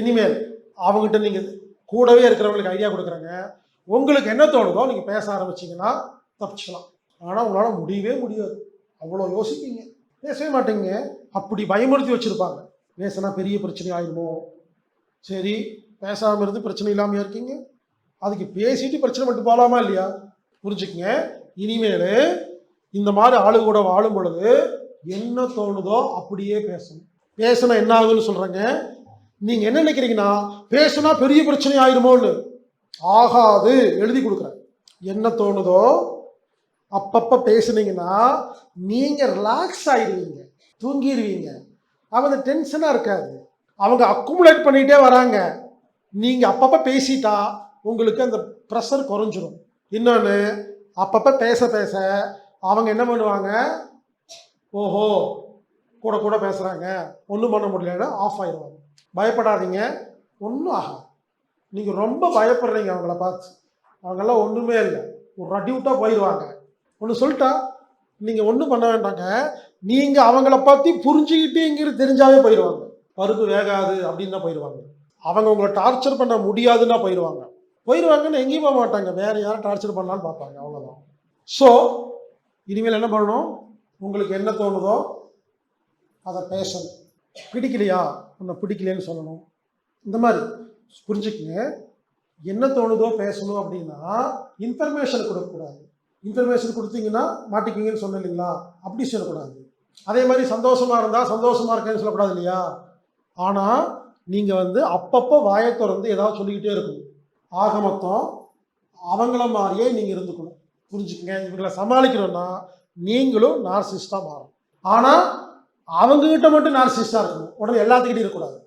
இனிமேல் அவங்ககிட்ட நீங்கள் கூடவே இருக்கிறவங்களுக்கு ஐடியா கொடுக்குறாங்க. உங்களுக்கு என்ன தோணுதோ நீங்கள் பேச ஆரம்பிச்சீங்கன்னா தப்பிச்சிக்கலாம். ஆனால் உங்களால் முடியவே முடியாது. அவ்வளோ யோசிப்பீங்க. பேசவே மாட்டீங்க. அப்படி பயமுறுத்தி வச்சுருப்பாங்க. பேசினா பெரிய பிரச்சனை ஆயிடுமோ சரி பேசாமல் இருந்து பிரச்சனை இல்லாமல் இருக்கீங்க? அதுக்கு பேசிட்டு பிரச்சனை மட்டும் போகலாமா இல்லையா? புரிஞ்சுக்கங்க. இனிமேல் இந்த மாதிரி ஆளு கூட வாழும் பொழுது என்ன தோணுதோ அப்படியே பேசணும். பேசினா என்ன ஆகுதுன்னு சொல்கிறேங்க நீங்கள் என்ன நினைக்கிறீங்கன்னா பேசுனா பெரிய பிரச்சனை ஆயிருமோன்னு ஆகாது எழுதி கொடுக்குறேன். என்ன தோணுதோ அப்பப்போ பேசுனீங்கன்னா நீங்கள் ரிலாக்ஸ் ஆயிடுவீங்க தூங்கிடுவீங்க அவங்க டென்ஷனாக இருக்காது. அவங்க அக்குமுலேட் பண்ணிகிட்டே வராங்க. நீங்கள் அப்பப்போ பேசிட்டா உங்களுக்கு அந்த ப்ரெஷர் குறைஞ்சிரும். இன்னொன்று அப்பப்போ பேச பேச அவங்க என்ன பண்ணுவாங்க? ஓஹோ கூட கூட பேசுகிறாங்க ஒன்றும் பண்ண முடியலன்னா ஆஃப் ஆயிடுவாங்க பயப்படாதீங்க. ஒன்றும் ஆகாது நீங்கள் ரொம்ப பயப்படுறீங்க அவங்கள பார்த்து. அவங்கெல்லாம் ஒன்றுமே இல்லை. ஒரு ரடியூட்டாக போயிடுவாங்க ஒன்று சொல்லிட்டா நீங்கள் ஒன்றும் பண்ண வேண்டாங்க. நீங்கள் அவங்கள பற்றி புரிஞ்சுக்கிட்டேங்கிறது தெரிஞ்சாவே போயிடுவாங்க பருப்பு வேகாது அப்படின்னு தான் போயிடுவாங்க அவங்க உங்களை டார்ச்சர் பண்ண முடியாதுன்னா போயிடுவாங்க போயிடுவாங்கன்னு எங்கேயும் போக மாட்டாங்க. வேறு யாரும் டார்ச்சர் பண்ணலான்னு பார்ப்பாங்க. அவ்வளோதான் ஸோ இனிமேல் என்ன பண்ணணும்? உங்களுக்கு என்ன தோணுதோ அதை பேசணும். பிடிக்கலையா? உன்னை பிடிக்கலையேன்னு சொல்லணும். இந்த மாதிரி புரிஞ்சுக்கங்க. என்ன தோணுதோ பேசணும் அப்படின்னா இன்ஃபர்மேஷன் கொடுக்கக்கூடாது. இன்ஃபர்மேஷன் கொடுத்தீங்கன்னா மாட்டிக்குவீங்கன்னு சொன்னேன் இல்லைங்களா? அப்படி சொல்லக்கூடாது. அதே மாதிரி சந்தோஷமாக இருந்தால் சந்தோஷமாக இருக்கேன்னு சொல்லக்கூடாது இல்லையா? ஆனால் நீங்கள் வந்து அப்பப்போ வாயை திறந்து ஏதாவது சொல்லிக்கிட்டே இருக்கணும். ஆக மொத்தம் அவங்கள மாதிரியே நீங்கள் இருந்துக்கணும். புரிஞ்சுக்கங்க. இவங்களை சமாளிக்கணும்னா நீங்களும் நார்சிஸ்டாக மாறும் ஆனால் அவங்ககிட்ட மட்டும் நார்சிஸ்டாக இருக்கணும். உடனே எல்லாத்துக்கிட்டையும் இருக்கக்கூடாது.